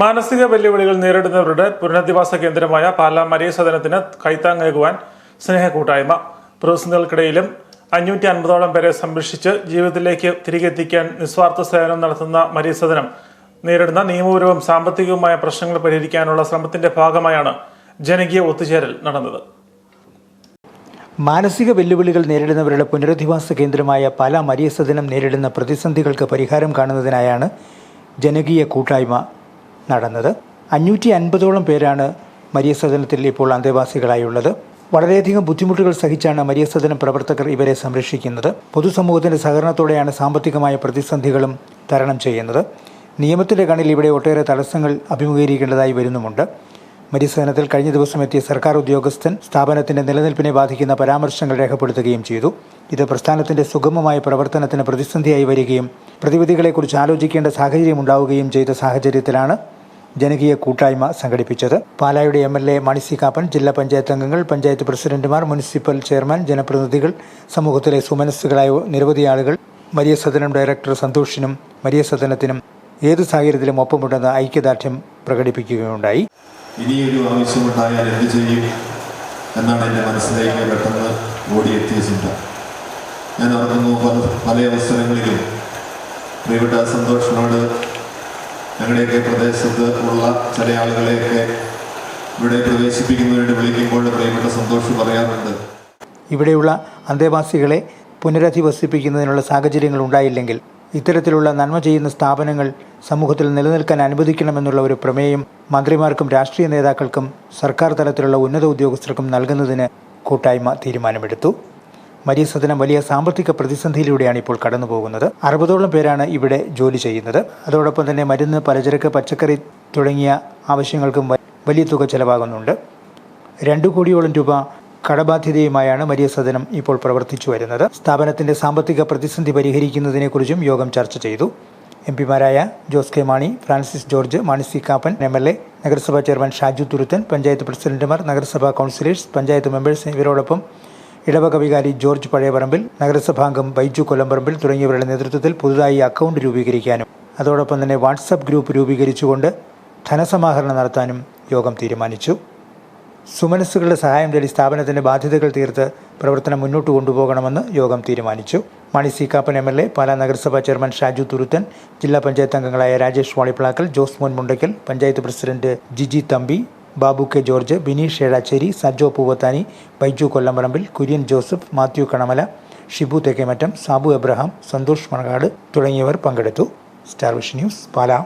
മാനസിക വെല്ലുവിളികൾ നേരിടുന്നവരുടെ പുനരധിവാസ കേന്ദ്രമായ പാലാ മരിയ സദനത്തിന് കൈത്താങ്ങേകുവാൻ സ്നേഹക്കൂട്ടായ്മ. പ്രതിസന്ധികൾക്കിടയിലും അഞ്ഞൂറ്റി അൻപതോളം പേരെ സംരക്ഷിച്ച് ജീവിതത്തിലേക്ക് തിരികെ എത്തിക്കാൻ നിസ്വാർത്ഥ സേവനം നടത്തുന്ന മരിയ സദനം നേരിടുന്ന നിയമപരവും സാമ്പത്തികവുമായ പ്രശ്നങ്ങൾ പരിഹരിക്കാനുള്ള ശ്രമത്തിന്റെ ഭാഗമായാണ് ജനകീയ ഒത്തുചേരൽ നടന്നത്. മാനസിക വെല്ലുവിളികൾ നേരിടുന്നവരുടെ പുനരധിവാസ കേന്ദ്രമായ പാലാ മരിയ സദനം നേരിടുന്ന പ്രതിസന്ധികൾക്ക് പരിഹാരം കാണുന്നതിനായാണ് ജനകീയ കൂട്ടായ്മ നടന്നത്. അഞ്ഞൂറ്റി അൻപതോളം പേരാണ് മരിയ സദനത്തിൽ ഇപ്പോൾ അന്തേവാസികളായുള്ളത്. വളരെയധികം ബുദ്ധിമുട്ടുകൾ സഹിച്ചാണ് മരിയ സദനം പ്രവർത്തകർ ഇവരെ സംരക്ഷിക്കുന്നത്. പൊതുസമൂഹത്തിന്റെ സഹകരണത്തോടെയാണ് സാമ്പത്തികമായ പ്രതിസന്ധികളും തരണം ചെയ്യുന്നത്. നിയമത്തിന്റെ കണിൽ ഇവിടെ ഒട്ടേറെ തടസ്സങ്ങൾ അഭിമുഖീകരിക്കേണ്ടതായി വരുന്നുമുണ്ട്. മരിസദനത്തിൽ കഴിഞ്ഞ ദിവസം എത്തിയ സർക്കാർ ഉദ്യോഗസ്ഥൻ സ്ഥാപനത്തിന്റെ നിലനിൽപ്പിനെ ബാധിക്കുന്ന പരാമർശങ്ങൾ രേഖപ്പെടുത്തുകയും ചെയ്തു. ഇത് പ്രസ്ഥാനത്തിന്റെ സുഗമമായ പ്രവർത്തനത്തിന് പ്രതിസന്ധിയായി വരികയും പ്രതിവിധികളെക്കുറിച്ച് ആലോചിക്കേണ്ട സാഹചര്യം ഉണ്ടാവുകയും ചെയ്ത സാഹചര്യത്തിലാണ് ജനകീയ കൂട്ടായ്മ സംഘടിപ്പിച്ചത്. പാലായുടെ M L A Mani C Kappan ജില്ലാ പഞ്ചായത്ത് അംഗങ്ങൾ പഞ്ചായത്ത് പ്രസിഡന്റുമാർ മുനിസിപ്പൽ ചെയർമാൻ ജനപ്രതിനിധികൾ സമൂഹത്തിലെ സുമനസ്സുകളായ നിരവധി ആളുകൾ മരിയ സദനം ഡയറക്ടർ സന്തോഷിനും മരിയ സദനത്തിനും ഏത് സാഹചര്യത്തിലും ഒപ്പമുണ്ടെന്ന് ഐക്യദാർഢ്യം പ്രകടിപ്പിക്കുകയുണ്ടായി. ഇനിയൊരു ആവശ്യമുണ്ടായാൽ എന്ത് ചെയ്യും എന്നാണ് എന്റെ മനസ്സിലേക്ക് പെട്ടെന്ന് ഓടിയെത്തിയ ചിന്ത. ഞാൻ ഓർക്കുന്നു പല അവസരങ്ങളിലും പ്രിയപ്പെട്ട സന്തോഷിനോട് ഞങ്ങളുടെയൊക്കെ പ്രദേശത്ത് ഉള്ള ചില ആളുകളെയൊക്കെ ഇവിടെ പ്രവേശിപ്പിക്കുന്നതിനായിട്ട് വിളിക്കുമ്പോൾ പ്രിയപ്പെട്ട സന്തോഷ് പറയാറുണ്ട്. ഇവിടെയുള്ള അന്തേവാസികളെ പുനരധിവസിപ്പിക്കുന്നതിനുള്ള സാഹചര്യങ്ങൾ ഉണ്ടായില്ലെങ്കിൽ ഇത്തരത്തിലുള്ള നന്മ ചെയ്യുന്ന സ്ഥാപനങ്ങൾ സമൂഹത്തിൽ നിലനിൽക്കാൻ അനുവദിക്കണമെന്നുള്ള ഒരു പ്രമേയം മന്ത്രിമാർക്കും രാഷ്ട്രീയ നേതാക്കൾക്കും സർക്കാർ തലത്തിലുള്ള ഉന്നത ഉദ്യോഗസ്ഥർക്കും നൽകുന്നതിന് കൂട്ടായ്മ തീരുമാനമെടുത്തു. മരിയ സദനം വലിയ സാമ്പത്തിക പ്രതിസന്ധിയിലൂടെയാണ് ഇപ്പോൾ കടന്നു പോകുന്നത് അറുപതോളം പേരാണ് ഇവിടെ ജോലി ചെയ്യുന്നത്. അതോടൊപ്പം തന്നെ മരുന്ന് പലചരക്ക് പച്ചക്കറി തുടങ്ങിയ ആവശ്യങ്ങൾക്കും വലിയ തുക ചെലവാകുന്നുണ്ട്. രണ്ടു കോടിയോളം രൂപ കടബാധ്യതയുമായാണ് മരിയ സദനം ഇപ്പോൾ പ്രവർത്തിച്ചു വരുന്നത്. സ്ഥാപനത്തിന്റെ സാമ്പത്തിക പ്രതിസന്ധി പരിഹരിക്കുന്നതിനെക്കുറിച്ചും യോഗം ചർച്ച ചെയ്തു. M പിമാരായ Jose K Mani Francis George Mani C Kappan M L A നഗരസഭാ ചെയർമാൻ ഷാജു തുരുത്തൻ പഞ്ചായത്ത് പ്രസിഡന്റുമാർ നഗരസഭാ കൗൺസിലേഴ്സ് പഞ്ചായത്ത് മെമ്പേഴ്സ് ഇവരോടൊപ്പം ഇടവക വികാരി ജോർജ് പഴയപറമ്പിൽ നഗരസഭാംഗം ബൈജു കൊല്ലംപറമ്പിൽ തുടങ്ങിയവരുടെ നേതൃത്വത്തിൽ പുതുതായി അക്കൗണ്ട് രൂപീകരിക്കാനും അതോടൊപ്പം തന്നെ വാട്സപ്പ് ഗ്രൂപ്പ് രൂപീകരിച്ചുകൊണ്ട് ധനസമാഹരണം നടത്താനും യോഗം തീരുമാനിച്ചു. സുമനസ്സുകളുടെ സഹായം തേടി സ്ഥാപനത്തിന്റെ ബാധ്യതകൾ തീർത്ത് പ്രവർത്തനം മുന്നോട്ട് കൊണ്ടുപോകണമെന്ന് യോഗം തീരുമാനിച്ചു. Mani C Kappan M L A Pala നഗരസഭാ ചെയർമാൻ ഷാജു തുരുത്തൻ ജില്ലാ പഞ്ചായത്ത് അംഗങ്ങളായ രാജേഷ് വാളിപ്ലാക്കൽ ജോസ് മോൻ മുണ്ടയ്ക്കൽ പഞ്ചായത്ത് പ്രസിഡന്റ് ജിജി തമ്പി ബാബു കെ ജോർജ് ബിനീഷ് ഏഴാച്ചേരി സജോ പൂവത്താനി ബൈജു കൊല്ലംപറമ്പിൽ കുര്യൻ ജോസഫ് മാത്യു കണമല ഷിബു തെക്കേമറ്റം സാബു എബ്രഹാം സന്തോഷ് മണകാട് തുടങ്ങിയവർ പങ്കെടുത്തു. Star vision news Pala.